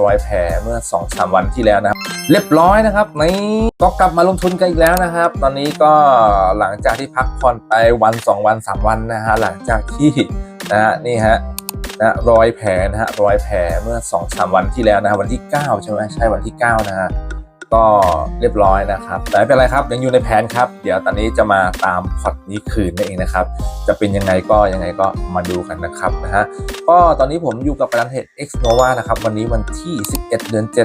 ร้อยแผลเมื่อ2อสวันที่แล้วนะครับเรียบร้อยนะครับนี่ก็กลับมาลงทุนกันอีกแล้วนะครับ ตอนนี้ก็หลังจากที่พักผ่อนไปวัน 2 วัน 3 วันนะฮะหลังจากที่นะฮะนี่ฮะนะร้อยแผลนะฮะร้อยแผลเมื่อ2อสวันที่แล้วนะฮะวันที่ 9 ใช่ไหมใช่วันที่ 9 นะฮะ ก็เรียบร้อยนะครับ แต่ไม่เป็นไรครับยังอยู่ในแผนครับ เดี๋ยวตอนนี้จะมาตามพอร์ตนี้คืนนั่นเองนะครับ จะเป็นยังไงก็ยังไงก็มาดูกันนะครับนะฮะก็ตอนนี้ผมอยู่กับประเทศ X Nova นะครับ วันนี้วันที่ 11 เดือน 7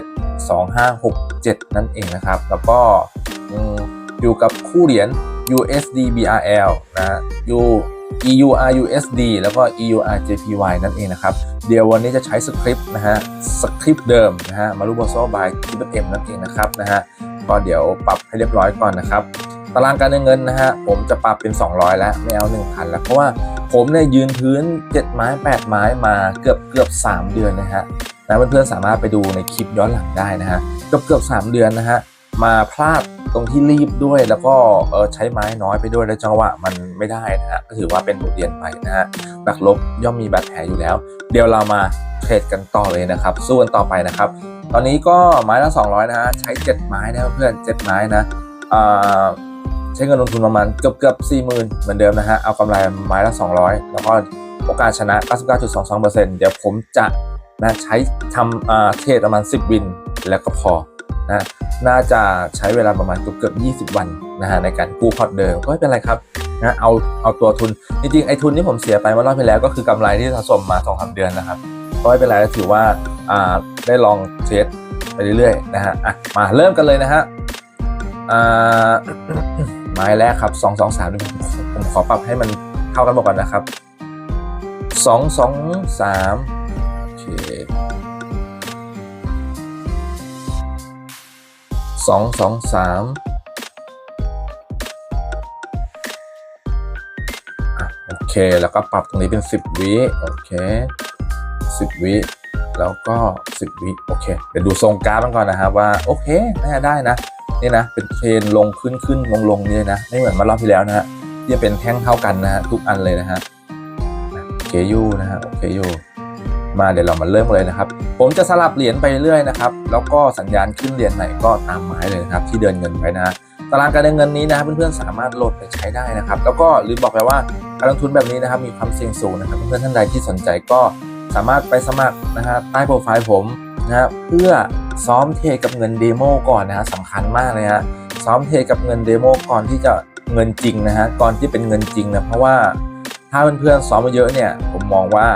2567 นั่นเองนะครับ แล้วก็อยู่กับคู่เหรียญ USD BRL นะฮะ U EUR USD แล้วก็ EUR JPY นั่นเองนะครับ เดี๋ยววันนี้จะใช้สคริปต์นะฮะ สคริปต์เดิมนะฮะ มารูโบโซบายทิปเอ็มนั่นเองนะครับนะฮะ ก็เดี๋ยวปรับให้เรียบร้อยก่อนนะครับ ตารางการเงินนะฮะ ผมจะปรับเป็น 200 แล้วไม่เอา 1,000 แล้ว เพราะว่าผมเนี่ยยืนพื้น 7 ไม้ 8 ไม้มาเกือบเกือบ 3 เดือนนะฮะนะเพื่อนๆสามารถไปดูในคลิปย้อนหลังได้นะฮะ เกือบเกือบ 3 เดือนนะฮะ มาพลาดตรงที่รีบด้วย แล้วก็ใช้ไม้น้อยไปด้วยแล้วจังหวะมันไม่ได้นะฮะก็ถือว่าเป็นบทเรียนไปนะฮะนักลบย่อมมีบาดแผลอยู่แล้ว เดี๋ยวเรามาเทรดกันต่อเลยนะครับ สู้กันต่อไปนะครับ ตอนนี้ก็ไม้ละ200นะฮะใช้ 7 ไม้นะเพื่อน7ไม้นะใช้เงินลงทุนประมาณเกือบเกือบสี่หมื่นเหมือนเดิมนะฮะเอากำไรไม้ละ 200 แล้วก็โอกาสชนะ 99.22%เดี๋ยวผมจะนะใช้ทำอ่าเทรดประมาณ 10 วินแล้วก็พอ นะน่าจะใช้เวลาประมาณเกือบเกือบ20 วันนะฮะในการกู้พอร์ตเดิมก็ไม่เป็นไรครับนะเอาเอาตัวทุนจริงๆไอ้ทุนที่ผมเสียไปเมื่อรอบที่แล้วก็คือกำไรที่สะสมมา2อสเดือนนะครับก็ไม่เป็นไรถือว่าอ่าได้ลองเทสไปเรื่อยๆนะฮะอะมาเริ่มกันเลยนะฮะอ่าไม้แรกครับ 2 2 3นี่ผมขอปรับให้มันเข้ากันบมดก่อนนะครับ 2 2 3 สองสองสามโอเค แล้วก็ปรับตรงนี้เป็นสิบวิโอเคสิบวิ แล้วก็สิบวิโอเคเดี๋ยวดูทรงกราฟมันก่อนนะครับว่า โอเคน่าจะได้นะ นี่นะ เป็นเทรนลงขึ้นขึ้นลงลงนี่นะ ไม่เหมือนมารอบที่แล้วนะฮะที่เป็นแท่งเท่ากันนะฮะทุกอันเลยนะฮะโอเคยูนะฮะโอเคยู มาเดี๋ยวเรามาเริ่มเลยนะครับ ผมจะสลับเหรียญไปเรื่อยนะครับ แล้วก็สัญญาณขึ้นเหรียญไหนก็ตามหมายเลยนะครับ ที่เดินเงินไว้นะตารางการเดินเงินนี้นะครับเพื่อนๆสามารถโหลดไปใช้ได้นะครับ แล้วก็ลืมบอกไปว่าการลงทุนแบบนี้นะครับมีความเสี่ยงสูงนะครับ เพื่อนๆท่านใดที่สนใจก็สามารถไปสมัครนะฮะใต้โปรไฟล์ผมนะฮะเพื่อซ้อมเทกับเงินเดโมก่อนนะฮะสำคัญมากเลยฮะซ้อมเทกับเงินเดโมก่อนที่จะเงินจริงนะฮะก่อนที่เป็นเงินจริงนะเพราะว่า ถ้าเพื่อนๆซ้อมมาเยอะเนี่ย ผมมองว่า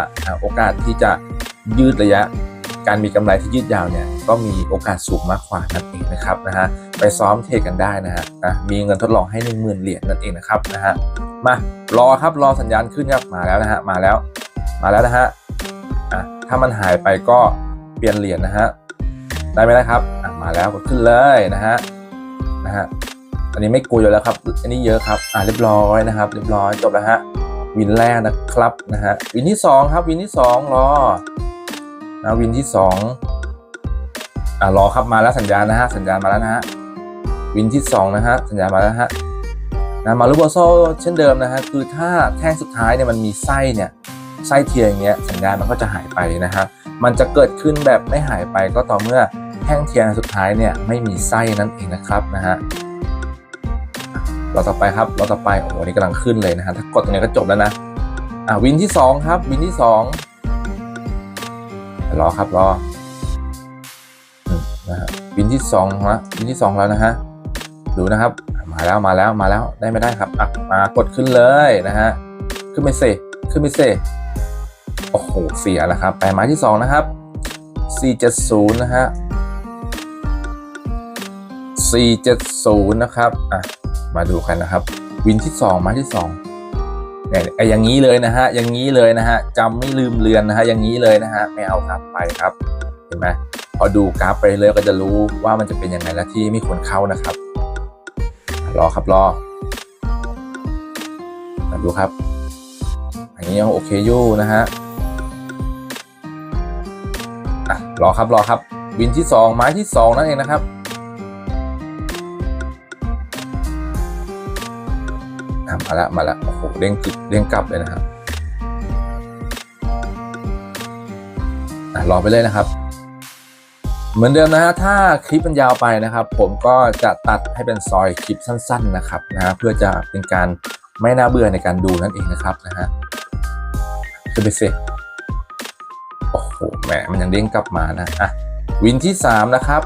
โอกาสที่จะยืดระยะ การมีกำไรที่ยืดยาวเนี่ย ก็มีโอกาสสูงมากกว่านั่นเองนะครับนะฮะ ไปซ้อมเทรดกันได้นะฮะนะมีเงินทดลองให้หนึ่งหมื่นเหรียญนั่นเองนะครับนะฮะ มารอครับ รอสัญญาณขึ้นครับ มาแล้วนะฮะ มาแล้ว มาแล้วนะฮะอะถ้ามันหายไปก็เปลี่ยนเหรียญนะฮะ ได้ไหมนะครับอะมาแล้วกดขึ้นเลยนะฮะ นะฮะอันนี้ไม่กลัวอยู่แล้วครับ อันนี้เยอะครับ อ่าเรียบร้อยนะครับ เรียบร้อยจบแล้วฮะ วินแรกนะครับนะฮะวินที่สองครับ วินที่สองรอนะวินที่สองอ่ารอครับมาแล้วสัญญาณนะฮะสัญญาณมาแล้วนะฮะวินที่สองนะฮะสัญญาณมาแล้วฮะนะมารูโบโซเช่นเดิมนะฮะคือถ้าแท่งสุดท้ายเนี่ยมันมีไส้เนี่ยไส้เทียอย่างเงี้ยสัญญาณมันก็จะหายไปนะฮะมันจะเกิดขึ้นแบบไม่หายไปก็ต่อเมื่อแท่งเทียนสุดท้ายเนี่ยไม่มีไส้นั่นเองนะครับนะฮะ เราต่อไปครับเราต่อไปโอ้โหนี่กำลังขึ้นเลยนะฮะถ้ากดตรงนี้ก็จบแล้วนะอ่าวินที่สองครับวินที่สองรอครับรอนะฮะวินที่สองฮะวินที่สองแล้วนะฮะดูนะครับมาแล้วมาแล้วมาแล้วได้ไม่ได้ครับอะมากดขึ้นเลยนะฮะขึ้นไปเซขึ้นไปเซโอ้โหเสียแล้วครับไปไม้ที่สองนะครับ470นะฮะ470นะครับอะ มาดูกันนะครับ วินที่ 2 มาที่2เนี่ยไอ้อย่างนี้เลยนะฮะอย่างนี้เลยนะฮะจำไม่ลืมเลือนนะฮะอย่างนี้เลยนะฮะไม่เอาครับไปครับเห็นไหมพอดูกราฟไปเลยก็จะรู้ว่ามันจะเป็นยังไงและที่ไม่ควรเข้านะครับ รอครับรอมาดูครับ อันนี้ยังโอเคอยู่นะฮะอะรอครับรอครับ วินที่สองไม้ที่สองนั่นเองนะครับ อะมาล้วมาล้วโอ้โหเด้งกึกเด้งกลับเลยนะครับรอไปเลยนะครับ เหมือนเดิมนะฮะถ้าคลิปมันยาวไปนะครับ ผมก็จะตัดให้เป็นซอยคลิปสั้น ๆนะครับนะฮะเพื่อจะเป็นการไม่น่าเบื่อในการดูนั่นเองนะครับนะฮะขึ้นไปสิโอ้โหแหมมันยังเด้งกลับมานะอะวินที่ 3 นะครับ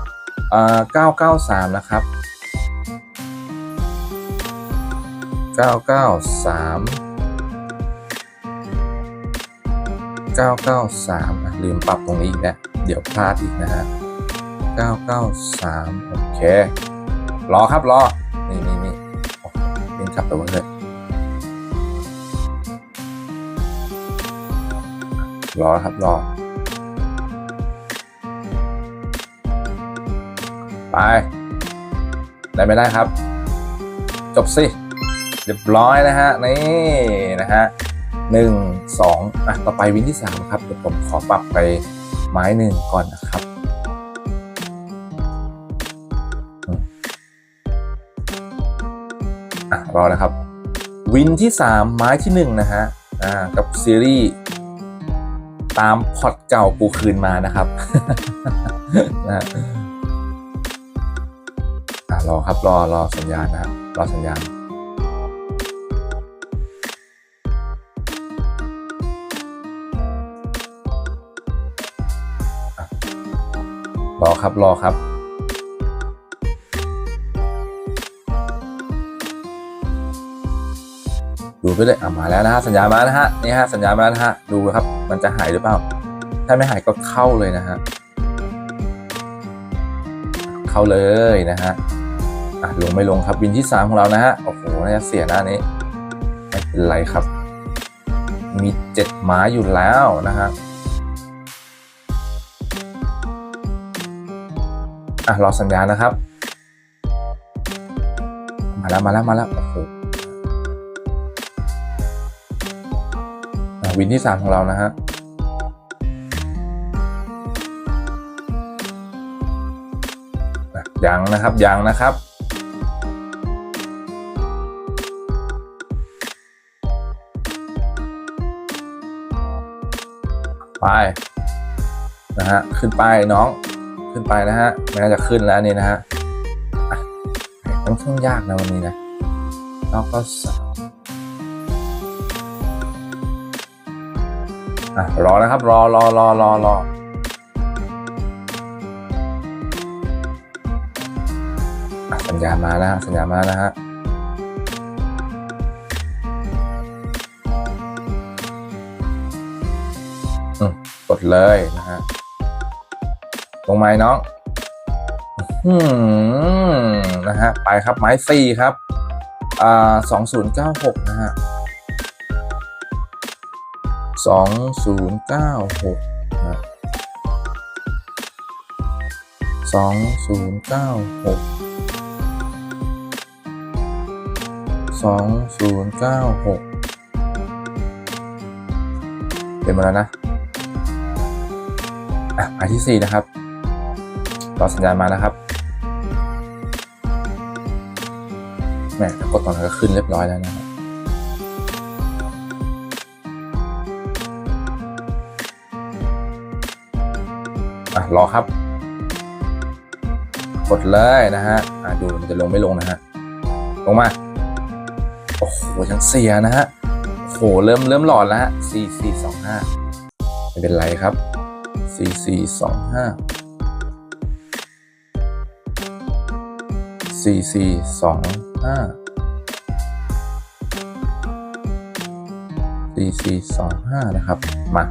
อ่า993 นะครับ 993 993อะลืมปรับตรงนี้อีกแล้วเดี๋ยวพลาดอีกนะฮะ993โอเค รอครับรอ นี่นี่นี่โอ้โหเด้งกลับไปหมดเลยรอครับรอ ไป ได้ไม่ได้ครับ จบสิ เรียบร้อยนะฮะนี่นะฮะหนึ่งสองอะต่อไปวินที่สามครับเดี๋ยวผมขอปรับไปไม้หนึ่งก่อนนะครับอะรอนะครับ วินที่สามไม้ที่หนึ่งนะฮะอ่ากับซีรีส์ตามพอตเก่ากูคืนมานะครับนะฮะอะรอครับรอรอสัญญาณนะครับรอสัญญาณ รอครับรอครับ ดูไปเลยอะมาแล้วนะฮะสัญญาณมานะฮะนี่ฮะสัญญาณมาแล้วนะฮะดูครับ มันจะหายหรือเปล่า ถ้าไม่หายก็เข้าเลยนะฮะเข้าเลยนะฮะอะลงไม่ลงครับวินที่สามของเรานะฮะโอ้โหน่าจะเสียหน้านี้ไม่เป็นไรครับ มีเจ็ดไม้อยู่แล้วนะฮะ อะรอสัญญาณนะครับ มาแล้วมาแล้วมาแล้วโอ้โหวินที่สามของเรานะฮะอะยังนะครับยังนะครับไปนะฮะขึ้นไปน้อง ขึ้นไปนะฮะไม่น่าจะขึ้นแล้วนี่นะฮะอะต้องเครื่องยากนะวันนี้นะแล้วก็สามอะรอนะครับ รอรอรอรอรอสัญญามานะฮะสัญญามานะฮะอืมกดเลยนะฮะ ลงไม้น้องอืมนะฮะไปครับไม้สี่ครับอ่าสองศูนย์เก้าหกนะฮะสองศูนย์เก้าหกนะสองศูนย์เก้าหกสองศูนย์เก้าหกเป็นมาแล้วนะอะหมายที่สี่นะครับ รอสัญญาณมานะครับแหม่ถ้ากดตอนนั้นก็ขึ้นเรียบร้อยแล้วนะครับอะรอครับ กดเลยนะฮะอะดูมันจะลงไม่ลงนะฮะลงมาโอ้โหยังเสียนะฮะโอ้โหเริ่มเริ่มหลอนแล้วฮะสี่สี่สองห้าไม่เป็นไรครับสี่สี่สองห้า สี่สี่สองห้าสี่สี่สองห้านะครับ มา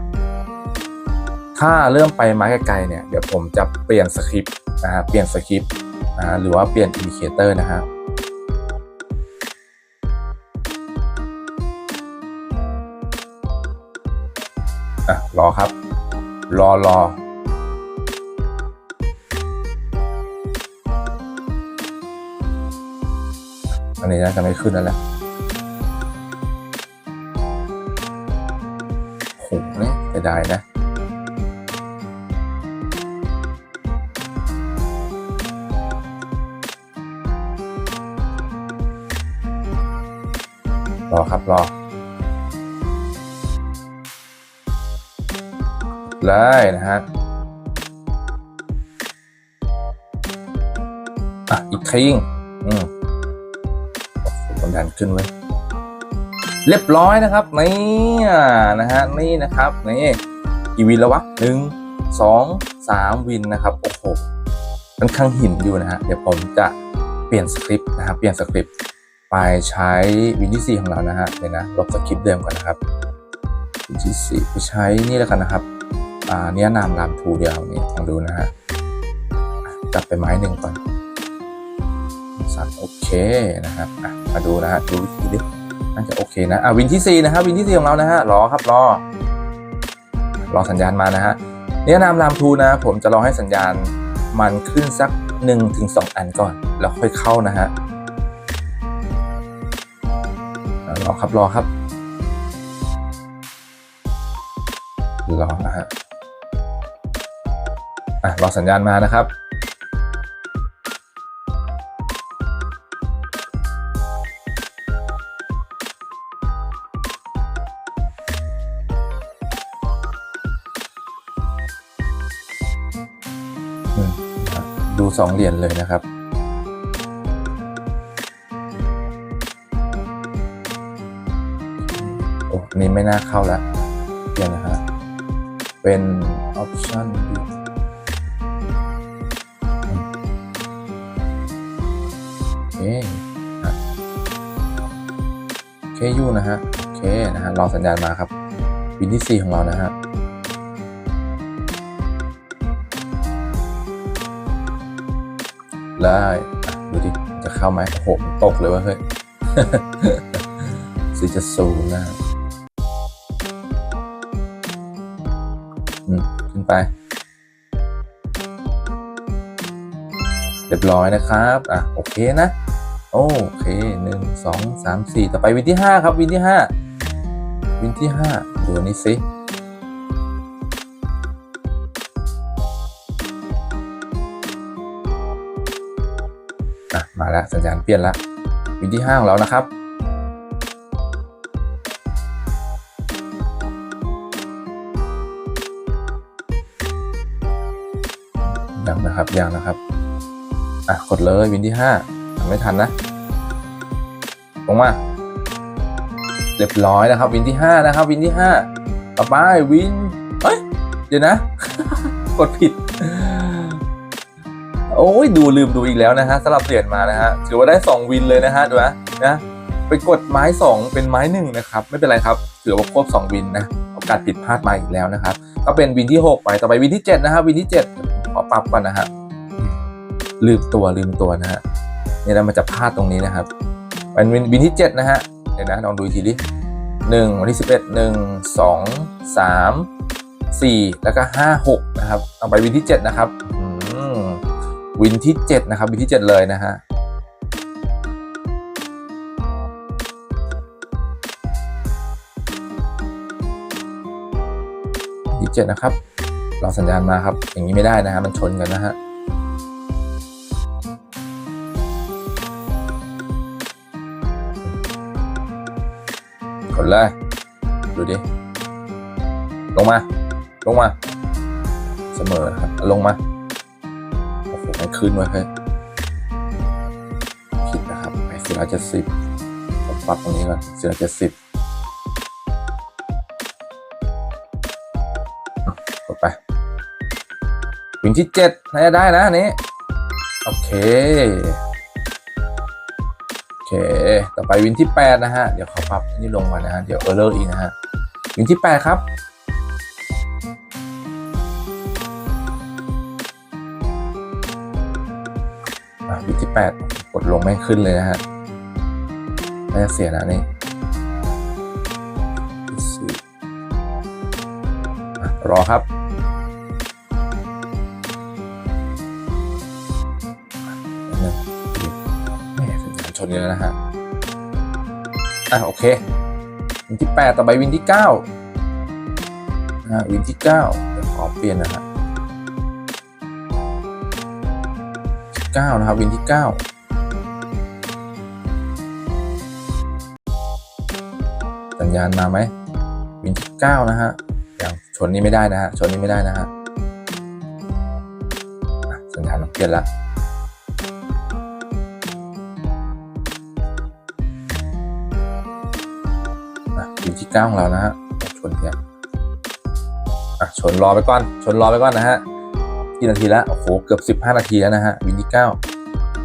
ถ้าเริ่มไปไม้ไกลๆเนี่ย เดี๋ยวผมจะเปลี่ยนสคริปต์นะฮะ เปลี่ยนสคริปต์นะฮะหรือว่าเปลี่ยนอินดิเคเตอร์นะฮะอะ รอครับ รอรอ นี้น่าจะไม่ขึ้นแล้วแหละโหเนี่ยจะได้นะรอครับ รอ เลยนะฮะ อะ อีกทีอื ขึ้นไว้เรียบร้อยนะครับนี่นะฮะนี่นะครับนี่กี่วินแล้ววะหนึ่งสองสามวินนะครับโอ้โหค่อนข้างหินอยู่นะฮะเดี๋ยวผมจะเปลี่ยนสคริปต์นะครับเปลี่ยนสคริปต์ไปใช้วินที่สี่ของเรานะฮะเดี๋ยวนะลบสคริปต์เดิมก่อนนะครับวินที่สี่ไปใช้นี่แล้วกันนะครับอ่าเนี้ยนามรามทูเดียวนี่ลองดูนะฮะอะจับไปไม้หนึ่งก่อน สัตว์โอเคนะครับอะมาดูนะฮะดูวิธีดิน่าจะโอเคนะอะวินที่สี่นะครับวินที่สี่ของเรานะฮะรอครับรอรอสัญญาณมานะฮะเนี่ยนามรามทูนะ ผมจะรอให้สัญญาณมันขึ้นสัก1นถึงสอันก่อน แล้วค่อยเข้านะฮะอะรอครับรอครับรอนะฮะอะรอสัญญาณมานะครับ สองเหรียญเลยนะครับ โอ้นี้ไม่น่าเข้าแล้วเปลี่ยนนะฮะเป็น option ดูอืมโอเคอะโอเคยูนะฮะ โอเค นะฮะ รอสัญญาณมาครับ วินที่ 4 ของเรานะฮะ ได้ดูดิจะเข้าไหมโหมตกเลยว่าเฮ้ยสี่จะศูนย์นะอืมขึ้นไป เรียบร้อยนะครับ อะ โอเคนะ โอเคหนึ่งสองสามสี่ต่อไปวินที่ห้าครับ วินที่ห้าวินที่ห้าดูนนี้สิ แล้วสัญญาณเปลี่ยนแล้ววินที่ห้าของเรานะครับ ยังนะครับยังนะครับ อะ กดเลยวินที่ห้าทำไม่ทันนะ ลงมา เรียบร้อยนะครับ วินที่ห้านะครับ วินที่ห้าต่อไปวินเอ้ย เดี๋ยวนะ กดผิด โอ้ยดูลืมดูอีกแล้วนะฮะสลับเปลี่ยนมานะฮะถือว่าได้ 2 วินเลยนะฮะดูนะนะไปกดไม้ 2 เป็นไม้ 1 นะครับ ไม่เป็นไรครับถือว่าครบ 2 วินนะโอกาสผิดพลาดมาอีกแล้วนะครับ ก็เป็นวินที่ 6 ไปต่อไปวินที่ 7 นะครับวินที่ 7 ขอปรับก่อนนะฮะลืมตัวลืมตัวนะฮะเนี่ยนะมันจะพลาดตรงนี้นะครับเป็นวินวินที่ 7 นะฮะเดี๋ยวนะลองดูอีกทีดิหนึ่งวันที่สิบเอ็ดหนึ่งสองสามสี่แล้วก็ห้าหกนะครับต่อไปวินที่เจ็ดนะครับ วินที่ 7 นะครับ วินที่ 7 เลยนะฮะวินที่7นะครับเรอสัญญาณมาครับ อย่างนี้ไม่ได้นะฮะมันชนกันนะฮะกดเลยดูดิ ลงมา ลงมา เสมอครับ ลงมา ขึ้นไว้เฮ้ยผิดนะครับไปสี่ร้อยเจ็ดสิบผมปรับตรงนี้ก่อนสี่ร้อยเจ็ดสิบกดไปวินที่เจ็ดน่าจะได้นะอันนี้ โอเค โอเค ต่อไปวินที่แปดนะฮะ เดี๋ยวขอปรับนนี่ลงมานะฮะ เดี๋ยวเออร์เลอร์อีกนะฮะ วินที่แปดครับ อะวินที่แปดกดลงไม่ขึ้นเลยนะฮะน่าเสียนะนี่รอครับแม่สัญญาณชนกันแล้วนะฮะ อะโอเค วินที่แปดต่อไปวินที่เก้าอะวินที่เก้าเดี๋ยวขอเปลี่ยนนะฮะ 9 นะครับ วินที่ 9 สัญญาณมาไหม วินที่ 9 นะฮะอย่างชนนี้ไม่ได้นะฮะ ชนนี้ไม่ได้นะฮะสัญญาณเปลี่ยนละวินที่ 9 ของเรานะฮะ ชนเนี่ยชนรอไปก่อน ชนรอไปก่อนนะฮะ กี่นาทีแล้ว โอ้โห เกือบสิบห้านาทีแล้วนะฮะ วินที่เก้า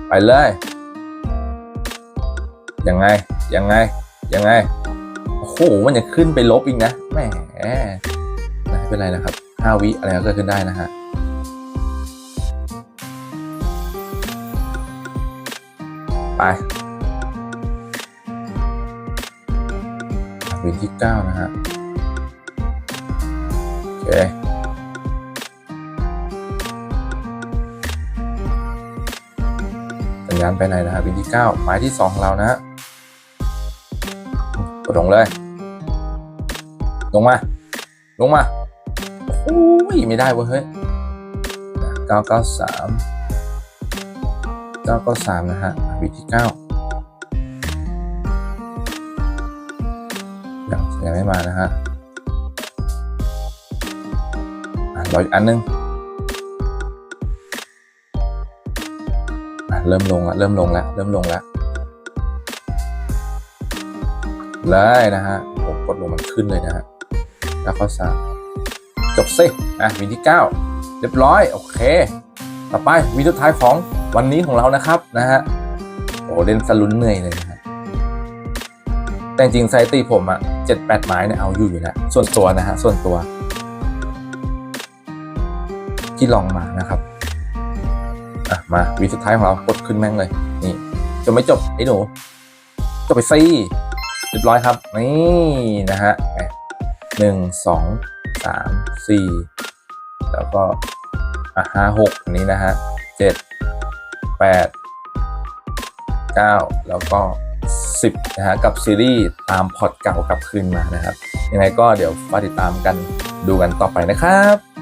ไปเลย ยังไง ยังไง ยังไง โอ้โห มันยังขึ้นไปลบอีกนะ แหมไม่เป็นไรนะครับห้าวิอะไรก็เกิดขึ้นได้นะฮะไปวินที่เก้านะฮะ โอเค ญญาณไปไหนนะฮะวินที่เก้าหมายที่สองของเรานะฮะกดลงเลย ลงมา ลงมาโอ้ยไม่ได้เว้ยเฮ้ยเก้าเก้าสามเก้าเก้าสามนะฮะวินที่เก้ายังยังไม่มานะฮะอะรออีกอันนึง เริ่มลงละเริ่มลงละเริ่มลงละเลยนะฮะผมกดลงมันขึ้นเลยนะฮะแล้วก็สามจบสิอะวินที่เก้าเรียบร้อย โอเค ต่อไปวินสุดท้ายของวันนี้ของเรานะครับนะฮะโอ้เล่นสลุนเหนื่อยเลยนะฮะแต่จริงไซตีผมอะเจ็ดแปดไม้เนี่ยเอาอยู่อยู่แล้วส่วนตัวนะฮะส่วนตัว ที่ลองมานะครับ อะมาวีสุดท้ายของเรากดขึ้นแม่งเลย นี่จะไม่จบไอ้หนูจบไปซี่เรียบร้อยครับ นี่นะฮะหนึ่งสองสามสี่แล้วก็อะห้าหกอันนี้นะฮะเจ็ดแปดเก้าแล้วก็สิบนะฮะกับซีรีส์ตามพอร์ตเก่ากลับคืนมานะครับ ยังไงก็เดี๋ยวฝาติดตามกันดูกันต่อไปนะครับ